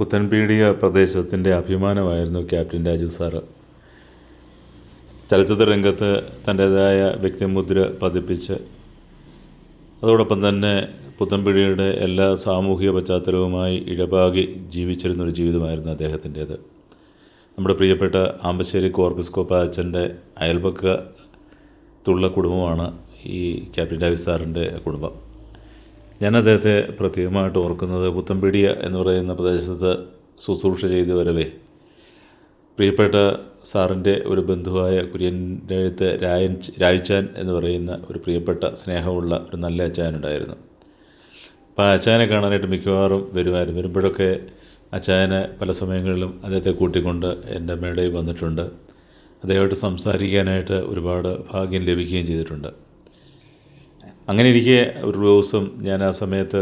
പുത്തൻപീടിക പ്രദേശത്തിന്റെ അഭിമാനമായിരുന്നു captain Raju sir. ചലച്ചിത്ര രംഗത്ത് തന്റേതായ വ്യക്തിമുദ്ര പതിപ്പിച്ച് അതോടൊപ്പം തന്നെ പുത്തൻപീടികയുടെ എല്ലാ സാമൂഹിക പശ്ചാത്തലവുമായി ഇഴപാകി ജീവിച്ചിരുന്നൊരു ജീവിതമായിരുന്നു അദ്ദേഹത്തിന്റേത് നമ്മുടെ പ്രിയപ്പെട്ട ആമ്പശ്ശേരി കോർബിസ്കോപ്പ അച്ഛന്റെ അയൽപക്കത്തുള്ള കുടുംബമാണ് ഈ ക്യാപ്റ്റൻ രാജു സാറിന്റെ കുടുംബം. ഞാൻ അദ്ദേഹത്തെ പ്രത്യേകമായിട്ട് ഓർക്കുന്നത് പുത്തൻപീടിയ എന്ന് പറയുന്ന പ്രദേശത്ത് ശുശ്രൂഷ ചെയ്തു വരവേ. പ്രിയപ്പെട്ട സാറിന്റെ ഒരു ബന്ധുവായ കുര്യന്റെ എഴുത്ത് രായൻ രായിച്ചാൻ എന്ന് പറയുന്ന ഒരു പ്രിയപ്പെട്ട സ്നേഹമുള്ള ഒരു നല്ല അച്ചായനുണ്ടായിരുന്നു. അപ്പോൾ ആ അച്ചായനെ കാണാനായിട്ട് മിക്കവാറും വരുമായിരുന്നു. വരുമ്പോഴൊക്കെ അച്ചായനെ പല സമയങ്ങളിലും അദ്ദേഹത്തെ കൂട്ടിക്കൊണ്ട് എന്റെ മേടയിൽ വന്നിട്ടുണ്ട്. അദ്ദേഹമായിട്ട് സംസാരിക്കാനായിട്ട് ഒരുപാട് ഭാഗ്യം ലഭിക്കുകയും ചെയ്തിട്ടുണ്ട്. അങ്ങനെ ഇരിക്കെ ഒരു ദിവസം ഞാൻ ആ സമയത്ത്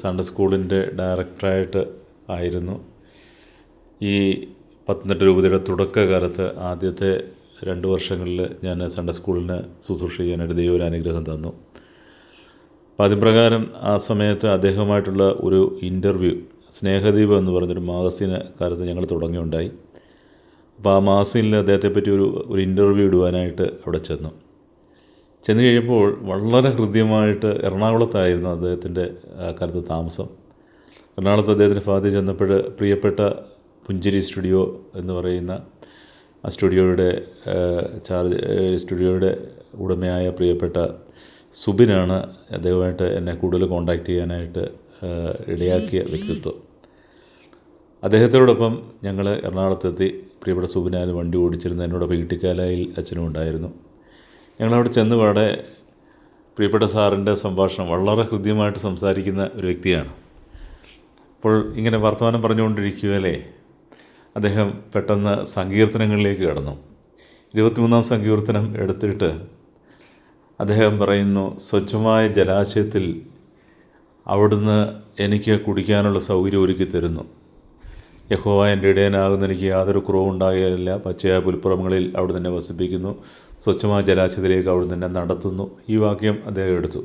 സൺഡേ സ്കൂളിന്റെ ഡയറക്ടറായിട്ട് ആയിരുന്നു. ഈ പത്തനംതിട്ട രൂപതയുടെ തുടക്കകാലത്ത് ആദ്യത്തെ രണ്ട് വർഷങ്ങളിൽ ഞാൻ സൺഡേ സ്കൂളിന് ശുശ്രൂഷ ചെയ്യാനായിട്ട് ദൈവം ഒരു അനുഗ്രഹം തന്നു. അപ്പോൾ അതിപ്രകാരം ആ സമയത്ത് അദ്ദേഹവുമായിട്ടുള്ള ഒരു ഇന്റർവ്യൂ സ്നേഹദീപം എന്ന് പറഞ്ഞൊരു മാഗസീന കാലത്ത് ഞങ്ങൾ തുടങ്ങിയുണ്ടായി അപ്പോൾ ആ മാഗസീനിൽ അദ്ദേഹത്തെ പറ്റി ഒരു ഒരു ഇന്റർവ്യൂ ഇടുവാനായിട്ട് അവിടെ ചെന്നു. ചെന്ന് കഴിയുമ്പോൾ വളരെ ഹൃദ്യമായിട്ട് എറണാകുളത്തായിരുന്നു അദ്ദേഹത്തിന്റെ കാലത്ത് താമസം. എറണാകുളത്ത് അദ്ദേഹത്തിന്റെ ഫാദർ ചെന്നപ്പോൾ പ്രിയപ്പെട്ട പുഞ്ചിരി സ്റ്റുഡിയോ എന്ന് പറയുന്ന ആ സ്റ്റുഡിയോയുടെ ചാർജ് സ്റ്റുഡിയോയുടെ ഉടമയായ പ്രിയപ്പെട്ട സുബിനാണ് അദ്ദേഹമായിട്ട് എന്നെ കൂടുതൽ കോണ്ടാക്ട് ചെയ്യാനായിട്ട് ഇടയാക്കിയ വ്യക്തിത്വം. അദ്ദേഹത്തോടൊപ്പം ഞങ്ങൾ എറണാകുളത്തെത്തി. പ്രിയപ്പെട്ട സുബിനായത് വണ്ടി ഓടിച്ചിരുന്ന എന്നോടൊപ്പം ഇട്ടിക്കാലായിൽ അച്ഛനും ഉണ്ടായിരുന്നു ഞങ്ങളവിടെ ചെന്ന് പാടെ പ്രിയപ്പെട്ട സാറിന്റെ സംഭാഷണം വളരെ ഹൃദ്യമായിട്ട് സംസാരിക്കുന്ന ഒരു വ്യക്തിയാണ്. അപ്പോൾ ഇങ്ങനെ വർത്തമാനം പറഞ്ഞുകൊണ്ടിരിക്കുകയല്ലേ? അദ്ദേഹം പെട്ടെന്ന് സങ്കീർത്തനങ്ങളിലേക്ക് കടന്നു. ഇരുപത്തിമൂന്നാം സങ്കീർത്തനം എടുത്തിട്ട് അദ്ദേഹം പറയുന്നു സ്വച്ഛമായ ജലാശയത്തിൽ അവിടുന്ന് എനിക്ക് കുടിക്കാനുള്ള സൗകര്യം ഒരുക്കി തരുന്നു. യഹോവ എന്റെ ഇടയനാകുന്ന എനിക്ക് യാതൊരു കുറവും ഉണ്ടാകുകയില്ല പച്ചയായ പുൽപ്പുറങ്ങളിൽ അവിടെ തന്നെ വസിപ്പിക്കുന്നു. സ്വച്ഛമായ ജലാശയത്തിലേക്ക് അവിടെ തന്നെ നടത്തുന്നു. ഈ വാക്യം അദ്ദേഹം എടുത്തു.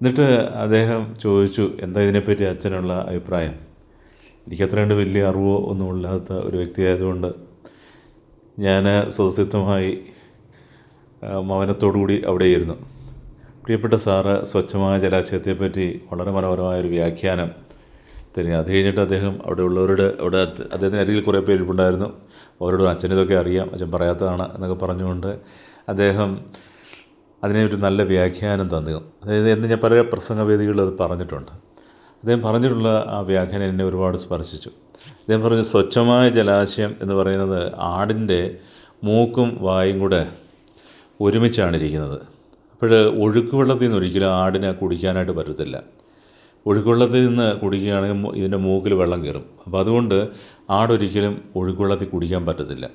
എന്നിട്ട് അദ്ദേഹം ചോദിച്ചു എന്താ ഇതിനെപ്പറ്റി അച്ഛനുള്ള അഭിപ്രായം? എനിക്കത്ര കണ്ട് വലിയ അറിവോ ഒന്നുമില്ലാത്ത ഒരു വ്യക്തിയായതുകൊണ്ട് ഞാൻ സ്വതസിദ്ധമായി മൗനത്തോടുകൂടി അവിടെ ഇരുന്നു പ്രിയപ്പെട്ട സാറ് സ്വച്ഛമായ ജലാശയത്തെപ്പറ്റി വളരെ മനോഹരമായൊരു വ്യാഖ്യാനം തരിക അത് കഴിഞ്ഞിട്ട് അദ്ദേഹം അവിടെ ഉള്ളവരുടെ അവിടെ അദ്ദേഹത്തിന് അരികിൽ കുറേ പേര് ഇരിപ്പുണ്ടായിരുന്നു. അവരോട് അച്ഛൻ ഇതൊക്കെ അറിയാം. അച്ഛൻ പറയാത്തതാണ് എന്നൊക്കെ പറഞ്ഞുകൊണ്ട് അദ്ദേഹം അതിനെ ഒരു നല്ല വ്യാഖ്യാനം തന്നു. അതായത് എന്ന് ഞാൻ പല പ്രസംഗവേദികളിൽ അത് പറഞ്ഞിട്ടുണ്ട്. അദ്ദേഹം പറഞ്ഞിട്ടുള്ള ആ വ്യാഖ്യാനം എന്നെ ഒരുപാട് സ്പർശിച്ചു. അദ്ദേഹം പറഞ്ഞ സ്വച്ഛമായ ജലാശയം എന്ന് പറയുന്നത് ആടിന്റെ മൂക്കും വായും കൂടെ ഒരുമിച്ചാണ് ഇരിക്കുന്നത്. അപ്പോൾ ഒഴുക്ക് വെള്ളത്തിൽ നിന്ന് ഒരിക്കലും ആടിനെ കുടിക്കാനായിട്ട് പറ്റത്തില്ല. ഒഴുക്കുവെള്ളത്തിൽ നിന്ന് കുടിക്കുകയാണെങ്കിൽ ഇതിന്റെ മൂക്കിൽ വെള്ളം കയറും. അപ്പോൾ അതുകൊണ്ട് ആടൊരിക്കലും ഒഴുക്കുവെള്ളത്തിൽ കുടിക്കാൻ പറ്റത്തില്ല.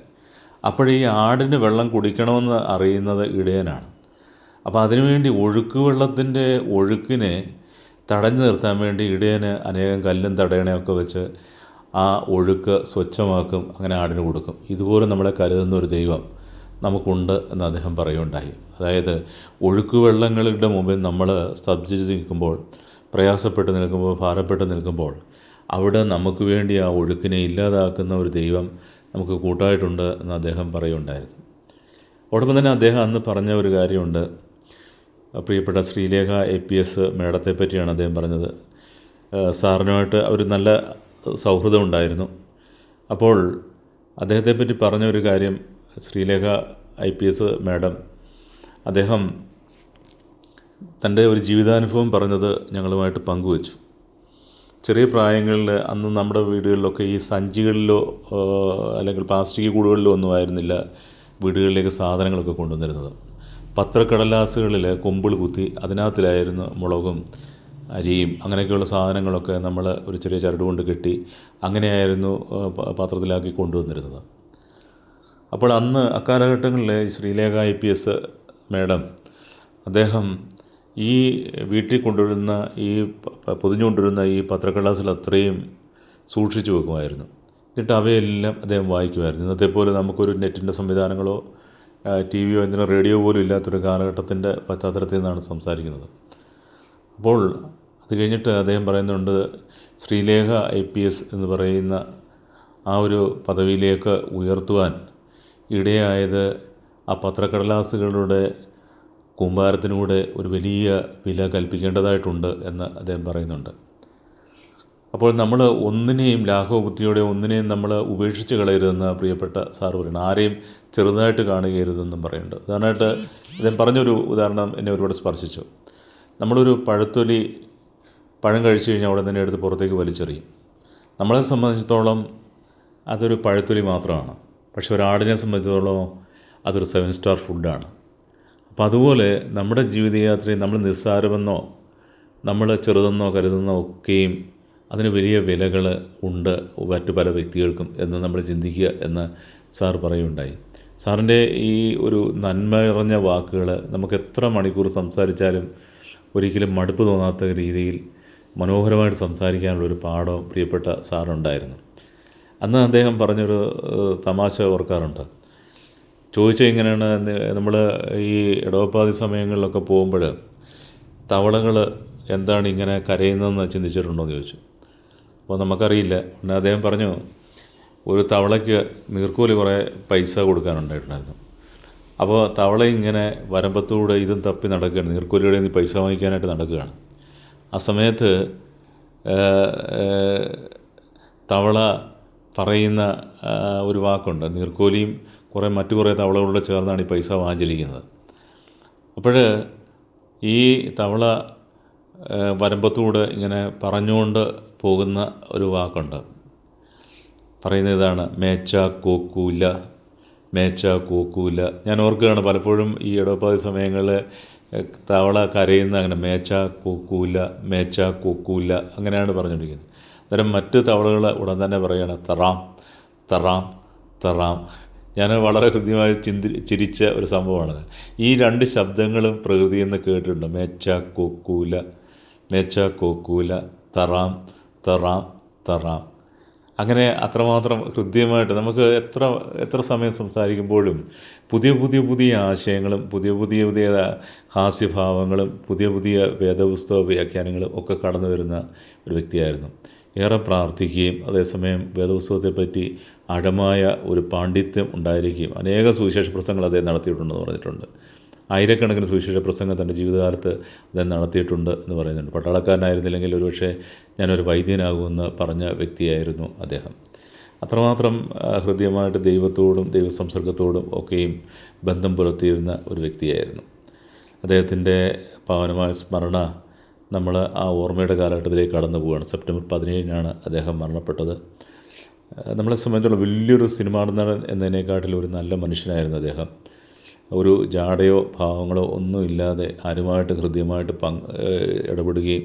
അപ്പോഴീ ആടിന് വെള്ളം കുടിക്കണമെന്ന് അറിയുന്നത് ഇടയനാണ്. അപ്പോൾ അതിനുവേണ്ടി ഒഴുക്ക് വെള്ളത്തിന്റെ ഒഴുക്കിനെ തടഞ്ഞു നിർത്താൻ വേണ്ടി ഇടയന് അനേകം കല്ലും തടയണയൊക്കെ വെച്ച് ആ ഒഴുക്ക് സ്വച്ഛമാക്കും അങ്ങനെ ആടിന് കൊടുക്കും. ഇതുപോലെ നമ്മളെ കരുതുന്ന ഒരു ദൈവം നമുക്കുണ്ട് എന്ന് അദ്ദേഹം പറയുകയുണ്ടായി. അതായത് ഒഴുക്ക് വെള്ളങ്ങളുടെ മുമ്പിൽ നമ്മൾ സ്തബ്ധിച്ച് നിൽക്കുമ്പോൾ പ്രയാസപ്പെട്ട് നിൽക്കുമ്പോൾ ഭാരപ്പെട്ട് നിൽക്കുമ്പോൾ അവിടെ നമുക്ക് വേണ്ടി ആ ഒഴുക്കിനെ ഇല്ലാതാക്കുന്ന ഒരു ദൈവം നമുക്ക് കൂട്ടായിട്ടുണ്ട് എന്ന് അദ്ദേഹം പറയുണ്ടായിരുന്നു അതോടൊപ്പം തന്നെ അദ്ദേഹം അന്ന് പറഞ്ഞ ഒരു കാര്യമുണ്ട്. പ്രിയപ്പെട്ട ശ്രീലേഖ എ പി എസ് മേഡത്തെ പറ്റിയാണ് അദ്ദേഹം പറഞ്ഞത്. സാറിനുമായിട്ട് ഒരു നല്ല സൗഹൃദം ഉണ്ടായിരുന്നു. അപ്പോൾ അദ്ദേഹത്തെ പറ്റി പറഞ്ഞ ഒരു കാര്യം Sreelekha I P S madam അദ്ദേഹം തന്റെ ഒരു ജീവിതാനുഭവം പറഞ്ഞത് ഞങ്ങളുമായിട്ട് പങ്കുവച്ചു. ചെറിയ പ്രായങ്ങളിൽ അന്ന് നമ്മുടെ വീടുകളിലൊക്കെ ഈ സഞ്ചികളിലോ അല്ലെങ്കിൽ പ്ലാസ്റ്റിക് കൂടുകളിലോ ഒന്നും ആയിരുന്നില്ല വീടുകളിലേക്ക് സാധനങ്ങളൊക്കെ കൊണ്ടുവന്നിരുന്നത്. പത്രക്കടലാസുകളിൽ കൊമ്പിൾ കുത്തി അതിനകത്തിലായിരുന്നു മുളകും അരിയും അങ്ങനെയൊക്കെയുള്ള സാധനങ്ങളൊക്കെ നമ്മൾ ഒരു ചെറിയ ചരട് കൊണ്ട് കെട്ടി അങ്ങനെയായിരുന്നു പാത്രത്തിലാക്കി കൊണ്ടുവന്നിരുന്നത്. അപ്പോൾ അന്ന് അക്കാലഘട്ടങ്ങളിൽ Sreelekha I P S madam അദ്ദേഹം ഈ വീട്ടിൽ കൊണ്ടുവരുന്ന ഈ പൊതിഞ്ഞുകൊണ്ടുവരുന്ന ഈ പത്രക്കടാസിൽ അത്രയും സൂക്ഷിച്ചു വെക്കുമായിരുന്നു. എന്നിട്ട് അവയെല്ലാം അദ്ദേഹം വായിക്കുമായിരുന്നു. ഇന്നത്തെ പോലെ നമുക്കൊരു നെറ്റിന്റെ സംവിധാനങ്ങളോ ടി വിയോ എന്തിനോ റേഡിയോ പോലും ഇല്ലാത്തൊരു കാലഘട്ടത്തിന്റെ പശ്ചാത്തലത്തിൽ നിന്നാണ് സംസാരിക്കുന്നത്. അപ്പോൾ അത് കഴിഞ്ഞിട്ട് അദ്ദേഹം പറയുന്നുണ്ട് ശ്രീലേഖ ഐ പി എസ് എന്ന് പറയുന്ന ആ ഒരു പദവിയിലേക്ക് ഉയർത്തുവാൻ ഇടയായത് ആ പത്രക്കടലാസുകളുടെ കൂമ്പാരത്തിനൂടെ ഒരു വലിയ വില കൽപ്പിക്കേണ്ടതായിട്ടുണ്ട് എന്ന് അദ്ദേഹം പറയുന്നുണ്ട്. അപ്പോൾ നമ്മൾ ഒന്നിനെയും ലാഘവബുദ്ധിയോടെ ഒന്നിനെയും നമ്മൾ ഉപേക്ഷിച്ച് കളയരുതെന്ന് പ്രിയപ്പെട്ട സാറ് പറയുന്നത് ആരെയും ചെറുതായിട്ട് കാണുകയരുതെന്നും പറയുന്നുണ്ട്. ഉദാഹരണമായിട്ട് അദ്ദേഹം പറഞ്ഞൊരു ഉദാഹരണം എന്നെ ഒരുപാട് സ്പർശിച്ചു. നമ്മളൊരു പഴത്തൊലി പഴം കഴിച്ചു കഴിഞ്ഞാൽ അവിടെ തന്നെ എടുത്ത് പുറത്തേക്ക് വലിച്ചെറിയും. നമ്മളെ സംബന്ധിച്ചിടത്തോളം അതൊരു പഴത്തൊലി മാത്രമാണ്. പക്ഷെ ഒരാടിനെ സംബന്ധിച്ചിടത്തോളം അതൊരു സെവൻ സ്റ്റാർ ഫുഡാണ്. അപ്പോൾ അതുപോലെ നമ്മുടെ ജീവിതയാത്രയിൽ നമ്മൾ നിസ്സാരമെന്നോ നമ്മൾ ചെറുതെന്നോ കരുതുന്നോ ഒക്കെയും അതിന് വലിയ വിലകൾ ഉണ്ട് മറ്റു പല വ്യക്തികൾക്കും എന്ന് നമ്മൾ ചിന്തിക്കുക എന്ന് സാർ പറയുകയുണ്ടായി. സാറിന്റെ ഈ ഒരു നന്മ നിറഞ്ഞ വാക്കുകൾ നമുക്ക് എത്ര മണിക്കൂർ സംസാരിച്ചാലും ഒരിക്കലും മടുപ്പ് തോന്നാത്ത രീതിയിൽ മനോഹരമായിട്ട് സംസാരിക്കാനുള്ള ഒരു പാഠവും പ്രിയപ്പെട്ട സാറുണ്ടായിരുന്നു. അന്ന് അദ്ദേഹം പറഞ്ഞൊരു തമാശ ഓർക്കാറുണ്ട്. ചോദിച്ചത് ഇങ്ങനെയാണ് നമ്മൾ ഈ ഇടവപ്പാതി സമയങ്ങളിലൊക്കെ പോകുമ്പോൾ തവളകൾ എന്താണ് ഇങ്ങനെ കരയുന്നതെന്ന് ചിന്തിച്ചിട്ടുണ്ടോ എന്ന് ചോദിച്ചു. അപ്പോൾ നമുക്കറിയില്ല. പിന്നെ അദ്ദേഹം പറഞ്ഞു ഒരു തവളയ്ക്ക് നീർക്കൂലി കുറേ പൈസ കൊടുക്കാനുണ്ടായിട്ടുണ്ടായിരുന്നു. അപ്പോൾ തവള ഇങ്ങനെ വരമ്പത്തൂടെ ഇതും തപ്പി നടക്കുകയാണ്. നീർക്കൂലിയുടെ നിന്ന് പൈസ വാങ്ങിക്കാനായിട്ട് നടക്കുകയാണ്. ആ സമയത്ത് തവള പറയുന്ന ഒരു വാക്കുണ്ട്. നീർക്കോലിയും കുറേ മറ്റു കുറേ തവളകളോട് ചേർന്നാണ് ഈ പൈസ വാങ്ങിച്ചിരിക്കുന്നത്. അപ്പോൾ ഈ തവള വരമ്പത്തൂടെ ഇങ്ങനെ പറഞ്ഞുകൊണ്ട് പോകുന്ന ഒരു വാക്കുണ്ട്. പറയുന്ന ഇതാണ് മേച്ച കോക്കൂല മേച്ച കോക്കൂല. ഞാൻ ഓർക്കുകയാണ് പലപ്പോഴും ഈ ഇടവപ്പാതി സമയങ്ങളിൽ തവള കരയുന്ന അങ്ങനെ മേച്ച കോക്കൂല മേച്ച കോക്കൂല അങ്ങനെയാണ് പറഞ്ഞുകൊണ്ടിരിക്കുന്നത്. അന്നേരം മറ്റ് തവളകൾ ഉടൻ തന്നെ പറയുകയാണ് തറാം തറാം തറാം. ഞാൻ വളരെ ഹൃദ്യമായി ചിന്തി ചിരിച്ച ഒരു സംഭവമാണ്. ഈ രണ്ട് ശബ്ദങ്ങളും പ്രകൃതിയിൽ നിന്ന് കേട്ടിട്ടുണ്ട്. Match കൊക്കൂല match കൊക്കൂല തറാം തറാം തറാം. അങ്ങനെ അത്രമാത്രം ഹൃദ്യമായിട്ട് നമുക്ക് എത്ര എത്ര സമയം സംസാരിക്കുമ്പോഴും പുതിയ പുതിയ പുതിയ ആശയങ്ങളും പുതിയ പുതിയ പുതിയ ഹാസ്യഭാവങ്ങളും പുതിയ പുതിയ വേദപുസ്തക വ്യാഖ്യാനങ്ങളും ഒക്കെ കടന്നു വരുന്ന ഒരു വ്യക്തിയായിരുന്നു. ഏറെ പ്രാർത്ഥിക്കുകയും അതേസമയം വേദപുസ്തകത്തെപ്പറ്റി ആഴമായ ഒരു പാണ്ഡിത്യം ഉണ്ടായിരിക്കുകയും അനേക സുവിശേഷ പ്രസംഗങ്ങൾ അദ്ദേഹം നടത്തിയിട്ടുണ്ടെന്ന് പറഞ്ഞിട്ടുണ്ട്. ആയിരക്കണക്കിന് സുവിശേഷ പ്രസംഗം തന്റെ ജീവിതകാലത്ത് അദ്ദേഹം നടത്തിയിട്ടുണ്ട് എന്ന് പറയുന്നുണ്ട്. പട്ടാളക്കാരനായിരുന്നില്ലെങ്കിൽ ഒരുപക്ഷെ ഞാനൊരു വൈദ്യനാകുമെന്ന് പറഞ്ഞ വ്യക്തിയായിരുന്നു അദ്ദേഹം. അത്രമാത്രം ഹൃദ്യമായിട്ട് ദൈവത്തോടും ദൈവസംസർഗത്തോടും ഒക്കെയും ബന്ധം പുലർത്തിയിരുന്ന ഒരു വ്യക്തിയായിരുന്നു. അദ്ദേഹത്തിന്റെ പാവനമായ സ്മരണ നമ്മൾ ആ ഓർമ്മയുടെ കാലഘട്ടത്തിലേക്ക് കടന്നു പോവുകയാണ്. സെപ്റ്റംബർ പതിനേഴിനാണ് അദ്ദേഹം മരണപ്പെട്ടത്. നമ്മളെ സംബന്ധിച്ചുള്ള വലിയൊരു സിനിമാ നടൻ എന്നതിനേക്കാട്ടിലും ഒരു നല്ല മനുഷ്യനായിരുന്നു അദ്ദേഹം. ഒരു ജാടയോ ഭാവങ്ങളോ ഒന്നും ഇല്ലാതെ ആരുമായിട്ട് ഹൃദ്യമായിട്ട് ഏഹ് ഇടപെടുകയും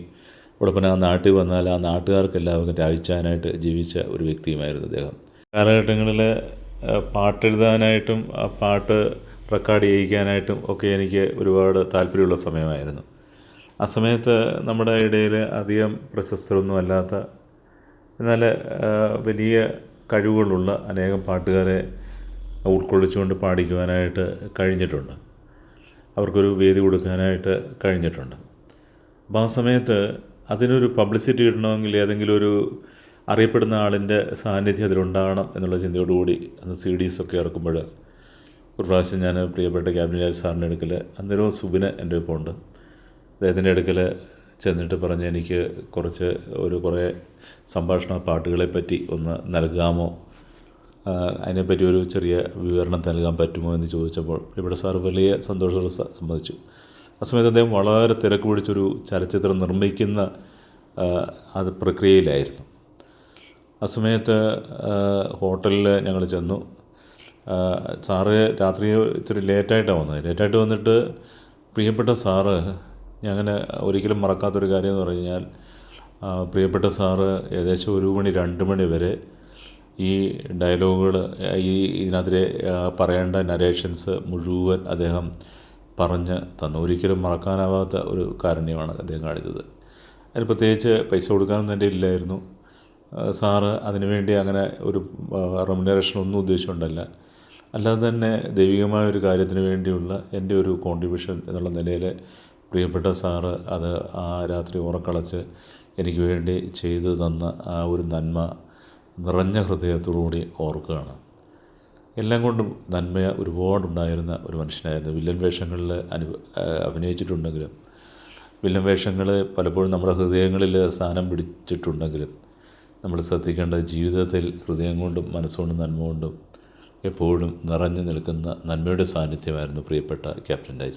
ഉടപ്പന ആ നാട്ടിൽ വന്നാൽ ആ നാട്ടുകാർക്ക് രാജിച്ചാനായിട്ട് ജീവിച്ച ഒരു വ്യക്തിയുമായിരുന്നു അദ്ദേഹം. കാലഘട്ടങ്ങളിൽ പാട്ടെഴുതാനായിട്ടും ആ പാട്ട് റെക്കോർഡ് ചെയ്യിക്കാനായിട്ടും ഒക്കെ എനിക്ക് ഒരുപാട് താല്പര്യമുള്ള സമയമായിരുന്നു. ആ സമയത്ത് നമ്മുടെ ഇടയിൽ അധികം പ്രശസ്തരൊന്നും അല്ലാത്ത എന്നാൽ വലിയ കഴിവുകളുള്ള അനേകം പാട്ടുകാരെ ഉൾക്കൊള്ളിച്ചുകൊണ്ട് പാടിക്കുവാനായിട്ട് കഴിഞ്ഞിട്ടുണ്ട്. അവർക്കൊരു വേദി കൊടുക്കാനായിട്ട് കഴിഞ്ഞിട്ടുണ്ട്. അപ്പോൾ ആ സമയത്ത് അതിനൊരു പബ്ലിസിറ്റി കിട്ടണമെങ്കിൽ ഏതെങ്കിലും ഒരു അറിയപ്പെടുന്ന ആളിന്റെ സാന്നിധ്യം അതിലുണ്ടാകണം എന്നുള്ള ചിന്തയോടുകൂടി അന്ന് സി ഡീസൊക്കെ ഇറക്കുമ്പോൾ ഒരു പ്രാവശ്യം ഞാൻ പ്രിയപ്പെട്ട ക്യാബിനറ്റ് സാറിന്റെ അടുക്കൽ അന്നേരവും സുബിന് എന്റെ ഒപ്പം ഉണ്ട് അദ്ദേഹത്തിന്റെ അടുക്കൽ ചെന്നിട്ട് പറഞ്ഞ് എനിക്ക് കുറച്ച് ഒരു കുറേ സംഭാഷണ പാട്ടുകളെ പറ്റി ഒന്ന് നൽകാമോ? അതിനെപ്പറ്റി ഒരു ചെറിയ വിവരണം നൽകാൻ പറ്റുമോ എന്ന് ചോദിച്ചപ്പോൾ ഇവിടെ സാർ വലിയ സന്തോഷത്തോടെ സംബന്ധിച്ചു ആ സമയത്ത് അദ്ദേഹം വളരെ തിരക്ക് പിടിച്ചൊരു ചലച്ചിത്രം നിർമ്മിക്കുന്ന അത് പ്രക്രിയയിലായിരുന്നു. ആ സമയത്ത് ഹോട്ടലിൽ ഞങ്ങൾ ചെന്നു. സാറ് രാത്രി ഇച്ചിരി ലേറ്റായിട്ടാണ് വന്നത്. ലേറ്റായിട്ട് വന്നിട്ട് പ്രിയപ്പെട്ട സാറ് അങ്ങനെ ഒരിക്കലും മറക്കാത്തൊരു കാര്യം എന്ന് പറഞ്ഞു കഴിഞ്ഞാൽ പ്രിയപ്പെട്ട സാറ് ഏകദേശം ഒരു മണി രണ്ട് മണി വരെ ഈ ഡയലോഗുകൾ ഈ ഇതിനകത്തിലെ പറയേണ്ട നരേഷൻസ് മുഴുവൻ അദ്ദേഹം പറഞ്ഞ് തന്നു. ഒരിക്കലും മറക്കാനാവാത്ത ഒരു കാരുണ്യമാണ് അദ്ദേഹം കാണിച്ചത്. അതിന് പ്രത്യേകിച്ച് പൈസ കൊടുക്കാനൊന്നും എന്റെ ഇല്ലായിരുന്നു. സാറ് അതിനുവേണ്ടി അങ്ങനെ ഒരു റെമുനറേഷൻ ഒന്നും ഉദ്ദേശിച്ചുകൊണ്ടല്ല. അല്ലാതെ തന്നെ ദൈവികമായ ഒരു കാര്യത്തിന് വേണ്ടിയുള്ള എന്റെ ഒരു കോൺട്രിബ്യൂഷൻ എന്നുള്ള നിലയിൽ പ്രിയപ്പെട്ട സാറ് അത് ആ രാത്രി ഉറക്കളച്ച് എനിക്ക് വേണ്ടി ചെയ്തു തന്ന ആ ഒരു നന്മ നിറഞ്ഞ ഹൃദയത്തോടു കൂടി ഓർക്കുകയാണ്. എല്ലാം കൊണ്ടും നന്മ ഒരുപാടുണ്ടായിരുന്ന ഒരു മനുഷ്യനായിരുന്നു. വില്ലൻ വേഷങ്ങളിൽ അനു അഭിനയിച്ചിട്ടുണ്ടെങ്കിലും വില്ലൻ വേഷങ്ങൾ പലപ്പോഴും നമ്മുടെ ഹൃദയങ്ങളിൽ സ്ഥാനം പിടിച്ചിട്ടുണ്ടെങ്കിലും നമ്മൾ ശ്രദ്ധിക്കേണ്ടത് ജീവിതത്തിൽ ഹൃദയം കൊണ്ടും മനസ്സുകൊണ്ടും നന്മ കൊണ്ടും എപ്പോഴും നിറഞ്ഞു നിൽക്കുന്ന നന്മയുടെ സാന്നിധ്യമായിരുന്നു പ്രിയപ്പെട്ട ക്യാപ്റ്റൻ ഡൈ